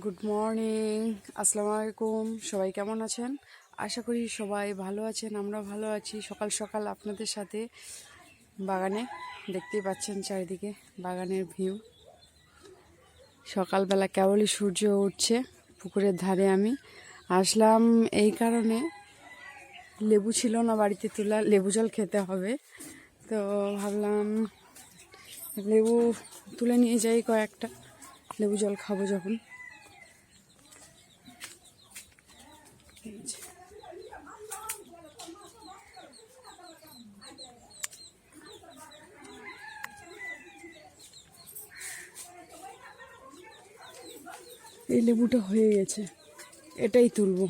Good morning আসসালামু আলাইকুম সবাই কেমন আছেন? আশা করি সবাই ভালো আছেন আমরা ভালো আছি। সকাল সকাল আপনাদের সাথে বাগানে দেখতেই পাচ্ছেন চারিদিকে বাগানের ভিউ। সকালবেলা কেবলই সূর্য উঠছে, পুকুরের ধারে আমি আসলাম। এই কারণে লেবু ছিল না বাড়িতে তোলা, লেবু জল খেতে হবে। তো ভাবলাম লেবু তুলে নিয়ে যাই কয়েকটা। লেবু জল খাব যখন। এই লেবুটা হয়ে গেছে। এটাই তুলবো।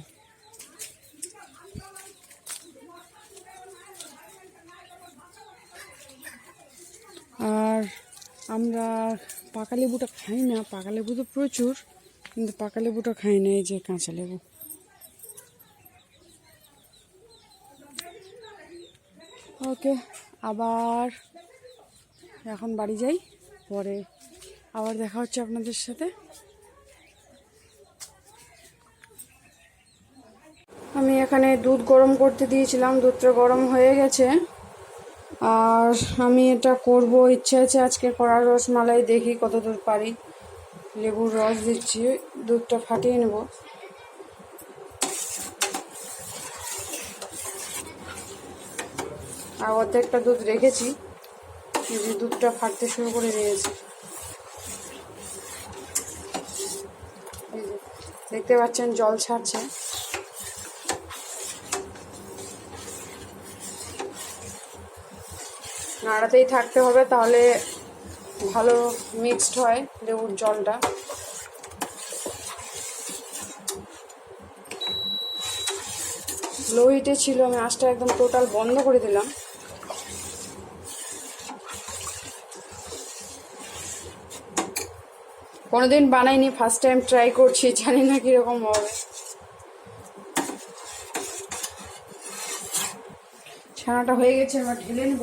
আর আমরা পাকা লেবুটা খাই না, পাকা লেবু তো প্রচুর, কিন্তু পাকা লেবুটা খাই না, এই যে কাঁচা লেবু। ওকে, আবার এখন বাড়ি যাই, পরে আবার দেখা হচ্ছে আপনাদের সাথে। আমি এখানে দুধ গরম করতে দিয়েছিলাম, দুধটা গরম হয়ে গেছে। আর আমি এটা করব, ইচ্ছে আছে আজকে করার রসমালাই, দেখি কত দূর পারি। লেবুর রস দিচ্ছি, দুধটা ফাটিয়ে নেব। আর অর্ধেকটা দুধ রেখেছি দুধটা ফাটতে শুরু করে দিয়েছি। দেখতে পাচ্ছেন জল ছাড়ছে। নাড়াতেই থাকতে হবে, তাহলে ভালো মিক্সড হয় লেবুর জলটা। লো হিটে ছিল, আমি আঁচটা একদম টোটাল বন্ধ করে দিলাম। কোনোদিন বানাইনি ফার্স্ট টাইম ট্রাই করছি, জানি না কীরকম হবে। ছানাটা হয়ে গেছে, এবার ঢেলে নেব।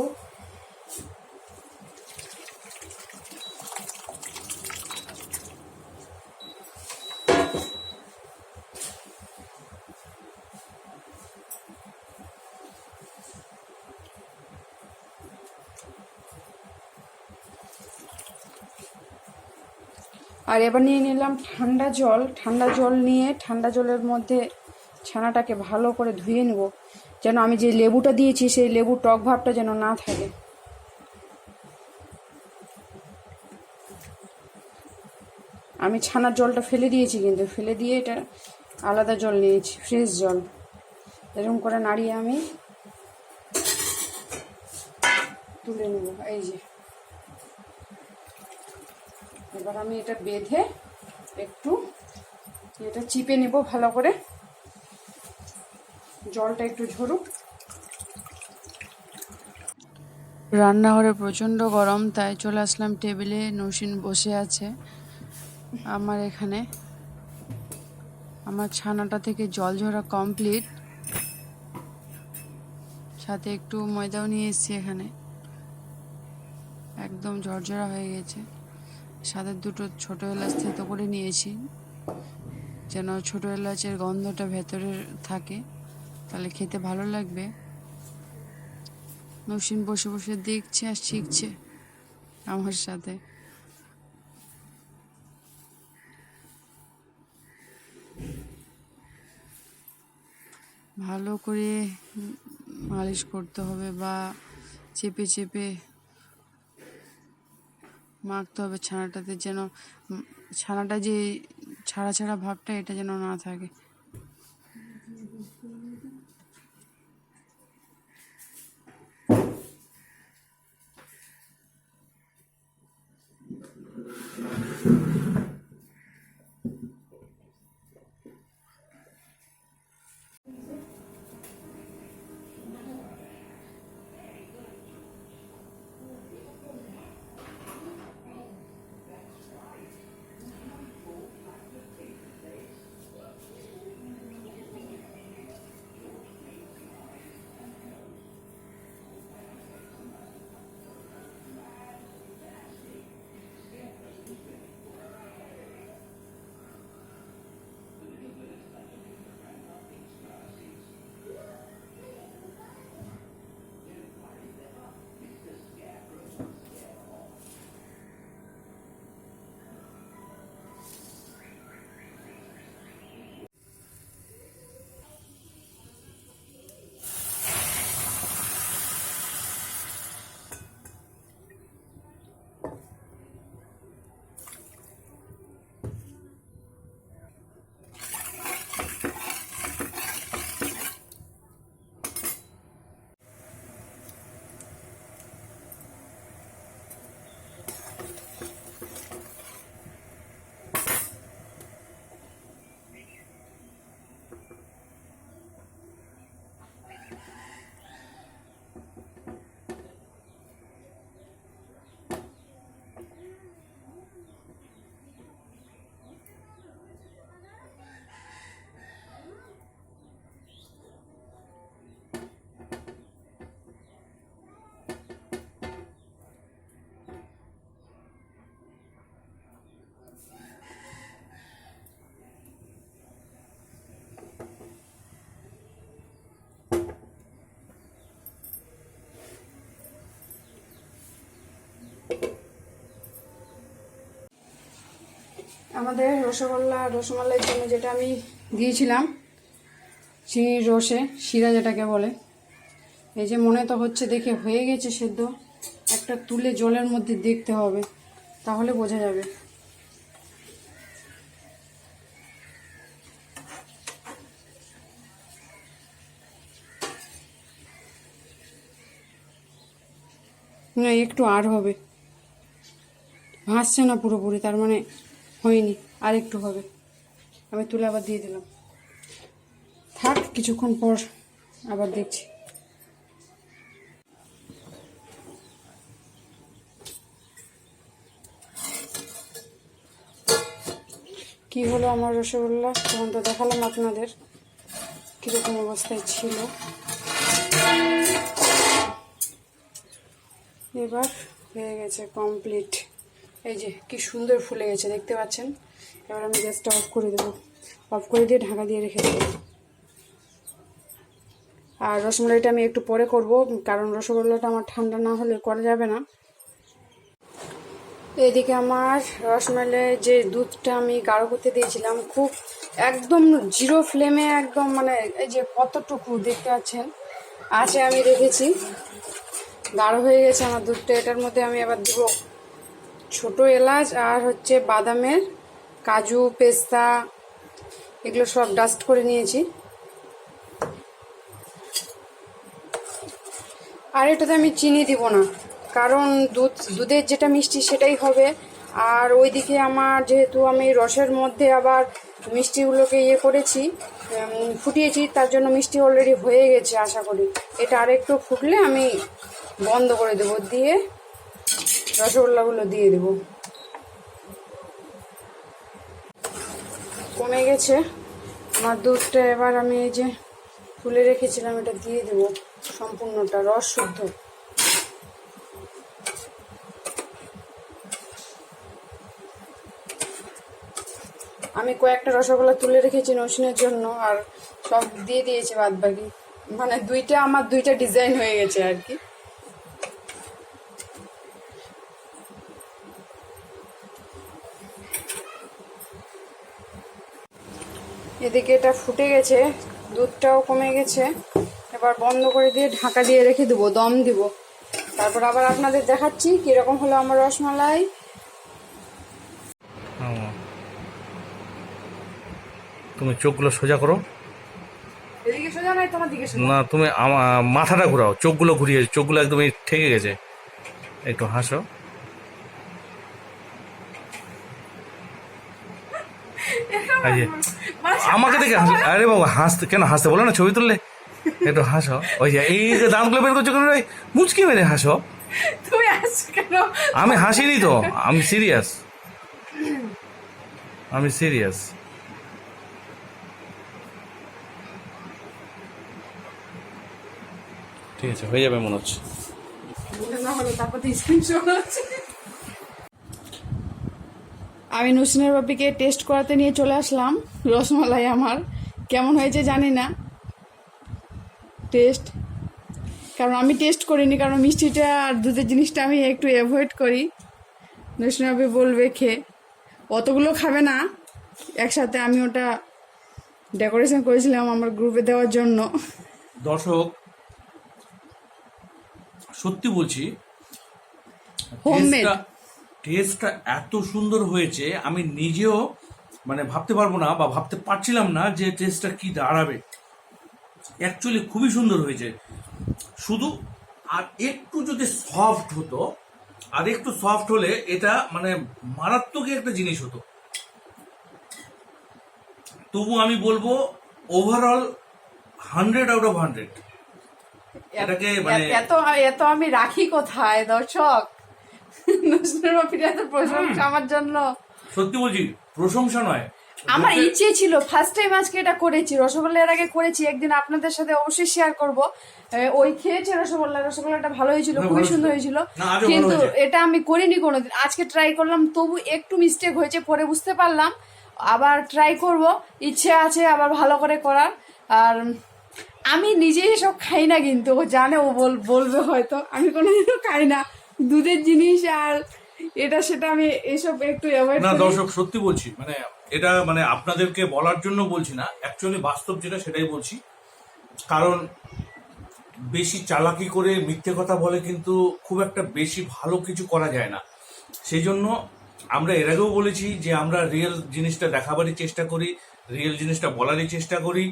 আর এবার নিয়ে নিলাম ঠান্ডা জল। ঠান্ডা জল নিয়ে ঠান্ডা জলের মধ্যে ছানাটাকে ভালো করে ধুয়ে নেব, যেন আমি যে লেবুটা দিয়েছি সেই লেবুর টক ভাবটা যেন না থাকে। আমি ছানার জলটা ফেলে দিয়েছি কিন্তু, ফেলে দিয়ে এটা আলাদা জল নিয়েছি, ফ্রেশ জল। এরকম করে নাড়িয়ে আমি তুলে নেব, এই যে। এবার আমি এটা বেঁধে একটু এটা চিপে নেব ভালো করে। জলটা একটু ঝরুক। রান্নাঘরে প্রচণ্ড গরম, তাই চলে আসলাম টেবিলে। নসীন বসে আছে আমার এখানে। আমার ছানাটা থেকে জল ঝরা কমপ্লিট সাথে একটু ময়দাও নিয়ে এসেছি এখানে। একদম ঝরঝরা হয়ে গেছে। সাথে দুটো ছোট এলাচ থেতো করে নিয়েছি। যেন ছোট এলাচের গন্ধটা ভেতরে থাকে, তাহলে খেতে ভালো লাগবে। নসীন বসে বসে দেখছে আর শিখছে আমার সাথে। ভালো করে মালিশ করতে হবে বা চেপে চেপে মাখতে হবে ছানাটাতে যেন ছানাটা যে ছাড়া ছাড়া ভাবটা এটা যেন না থাকে। আমাদের রসগোল্লা, রসমালাইয়ের জন্য যেটা আমি দিয়েছিলাম, চিনির রসে, শিরা যেটাকে বলে। এই যে মনে তো হচ্ছে দেখে হয়ে গেছে সেদ্ধ। একটা তুলে জলের মধ্যে দেখতে হবে, তাহলে বোঝা যাবে। না, একটু আর হবে। ভাসছে না পুরোপুরি, তার মানে হয়নি আর একটু হবে। আমি তুলে আবার দিয়ে দিলাম। থাক, কিছুক্ষণ পর আবার দেখছি। কি হলো আমার রসগোল্লা? তখন তো দেখালাম আপনাদের কীরকম অবস্থায় ছিল। এবার হয়ে গেছে কমপ্লিট এই যে, কি সুন্দর ফুলে গেছে, দেখতে পাচ্ছেন? এবার আমি গ্যাসটা অফ করে দেবো। অফ করে দিয়ে ঢাকা দিয়ে রেখে দেবো। আর রসমলাইটা আমি একটু পরে করব, কারণ রসগোল্লাটা আমার ঠান্ডা না হলে করা যাবে না। এদিকে আমার রসমালাই যে দুধটা আমি গাঢ় করতে দিয়েছিলাম, খুব একদম জিরো ফ্লেমে একদম মানে এই যে কতটুকু দেখতে পাচ্ছেন? আছে আমি রেখেছি। গাঢ় হয়ে গেছে আমার দুধটা, এটার মধ্যে আমি আবার দিব ছোট এলাচ আর হচ্ছে বাদামের কাজু, পেস্তা, এগুলো সব ডাস্ট করে নিয়েছি। আর এটাতে আমি চিনি দিব না, কারণ দুধ, দুধের যেটা মিষ্টি সেটাই হবে। আর ওইদিকে আমার যেহেতু আমি রসের মধ্যে আবার মিষ্টিগুলোকে ইয়ে করেছি ফুটিয়েছি, তার জন্য মিষ্টি অলরেডি হয়ে গেছে আশা করি। এটা আরেকটু ফুটলে আমি বন্ধ করে দেবো, দিয়ে রসগোল্লাগুলো দিয়ে দেব। কমে গেছে। আমার দুধটা এবার আমি এই যে তুলে রেখেছিলাম, এটা দিয়ে দেবো সম্পূর্ণটা, রস শুদ্ধ। আমি কয়েকটা রসগোল্লা তুলে রেখেছি নসিনের জন্য, আর সব দিয়ে দিয়েছি বাদ বাকি মানে দুইটা, আমার দুইটা ডিজাইন হয়ে গেছে আর কি। এদিকে এটা ফুটে গেছে দুধটাও কমে গেছে। এবার বন্ধ করে দিয়ে ঢাকা দিয়ে রেখে দেবো দম দিব। তারপর আবার আপনাদের দেখাচ্ছি কীরকম হলো আমার রসমালাই। তুমি চোখগুলো সোজা করো। এদিকে সোজা নাই তোমার দিকে সোজা। না তুমি মাথাটা ঘুরাও চোখগুলো ঘুরিয়ে চোখগুলো একদম ঠেকে গেছে। একটু হাসো এই যে, আমাকে দেখে আরে বাবা হাসতে কেন হাসতে বলো না ছবি তুললে? একটু হাসো। ওই যে এই যে দাঁতগুলো বের করছ কেন রে? মুচকি মেরে হাসো। তুমি আসছো কেন? আমি হাসিনি তো। আমি সিরিয়াস আমি সিরিয়াস ঠিক আছে হয়ে যাবে মনে হচ্ছে। না হলো তারপর স্ক্রিনশট হচ্ছে। আমি নুসিনের বাপিকে টেস্ট করাতে নিয়ে চলে আসলাম। রসমালাই আমার। কেমন হয়েছে জানি না। টেস্ট কারণ আমি টেস্ট করিনি কারণ মিষ্টিটা আর দুধের জিনিসটা আমি একটু অ্যাভয়েড করি। নুসিন বাপি বলবে খেয়ে। অতগুলো খাবে না। একসাথে আমি ওটা ডেকোরেশন করেছিলাম আমার গ্রুপে দেওয়ার জন্য। দর্শক সত্যি বলছি Homemade. টেস্টটা- এত সুন্দর হয়েছে আমি নিজেও মানে ভাবতে পারব না বা ভাবতে পারছিলাম না যে টেস্টটা কি দাঁড়াবে। অ্যাকচুয়ালি খুবই সুন্দর হয়েছে। শুধু আর একটু যদি সফট হতো আর একটু সফট হলে এটা মানে মারাত্মক একটা জিনিস হতো। তবু আমি বলব overall hundred out of hundred এটাকে মানে এত এত আমি রাখি কোথায় দর্শক? প্রশংসা আমার জন্য। সত্যি বলছি প্রশংসা নয়। আমার ইচ্ছে ছিল ফার্স্ট টাইম আজকে এটা করেছি রসগোল্লা এর আগে করেছি একদিন আপনাদের সাথে অবশ্যই শেয়ার করব। ওই খেয়েছে রসগোল্লা রসগোল্লাটা ভালো হয়েছিল হ্যাঁ, খুবই সুন্দর হয়েছিল। কিন্তু এটা আমি করিনি কোনোদিন। আজকে ট্রাই করলাম তবু একটু মিস্টেক হয়েছে পরে বুঝতে পারলাম। আবার ট্রাই করব ইচ্ছে আছে আবার ভালো করে করার। আর আমি নিজেই সব খাই না কিন্তু ও জানে ও বলবে হয়তো। আমি কোনোদিনও খাই না। দুধের জিনিস আর এটা সেটা আমি এইসব একটু অ্যাভয়েড না দর্শক সত্যি বলছি মানে এটা মানে আপনাদেরকে বলার জন্য বলছি না অ্যাকচুয়ালি বাস্তব যেটা সেটাই বলছি। কারণ বেশি চালাকি করে মিথ্যে কথা বলে কিন্তু খুব একটা বেশি ভালো কিছু করা যায় না। সেই জন্য আমরা এর আগেও বলেছি যে আমরা রিয়েল জিনিসটা দেখাবারই চেষ্টা করি রিয়েল জিনিসটা বলারই চেষ্টা করি।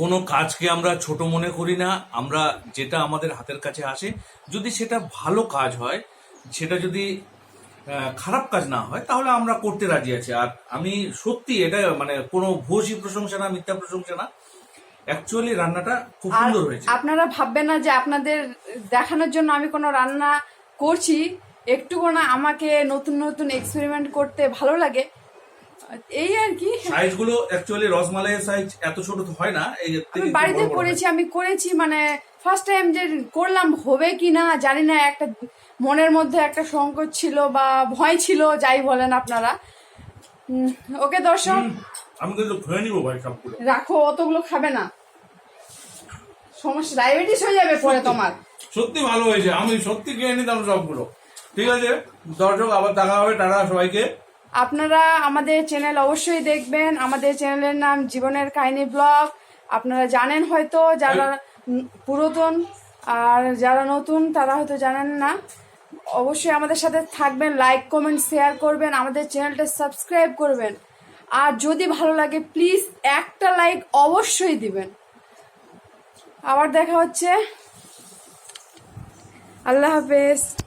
কোনো কাজকে আমরা ছোট মনে করি না আমরা যেটা আমাদের হাতের কাছে আসে যদি সেটা ভালো কাজ হয় সেটা যদি খারাপ কাজ না হয় তাহলে আমরা করতে রাজি আছি। আর আমি সত্যি এটা মানে কোনো ভূয়সী প্রশংসা না মিথ্যা প্রশংসা না। অ্যাকচুয়ালি রান্নাটা খুব সুন্দর হয়েছে। আপনারা ভাববেন না যে আপনাদের দেখানোর জন্য আমি কোনো রান্না করছি একটুকু না আমাকে নতুন নতুন এক্সপেরিমেন্ট করতে ভালো লাগে। এই আর কি। সাইজগুলো অ্যাকচুয়ালি রসমালাইয়ের সাইজ এত ছোট তো হয় না এই আমি বাড়িতে বড় বড়। করেছি আমি করেছি মানে ফার্স্ট টাইম যে করলাম হবে কি না জানি না একটা মনের মধ্যে একটা সংকোচ ছিল বা ভয় ছিল যাই বলেন আপনারা। ওকে দর্শক? আমি কিন্তু খেয়ে নিবো ভাই সবগুলো রাখো অতগুলো খাবে না। সমস্যা ডায়াবেটিস হয়ে যাবে পরে তোমার। সত্যি ভালো হয়েছে আমি সত্যি খেয়ে নিতাম সবগুলো। ঠিক আছে? দর্শক আবার দেখা হবে টাটা সবাইকে। আপনারা আমাদের চ্যানেল অবশ্যই দেখবেন। আমাদের চ্যানেলের নাম জীবনের কাহিনী ব্লগ। আপনারা জানেন হয়তো যারা পুরাতন আর যারা নতুন, তারা হয়তো জানেন না। অবশ্যই আমাদের সাথে থাকবেন লাইক কমেন্ট শেয়ার করবেন, আমাদের চ্যানেলটা সাবস্ক্রাইব করবেন। আর যদি ভালো লাগে প্লিজ একটা লাইক অবশ্যই দিবেন। আবার দেখা হচ্ছে। আল্লাহ হাফেজ।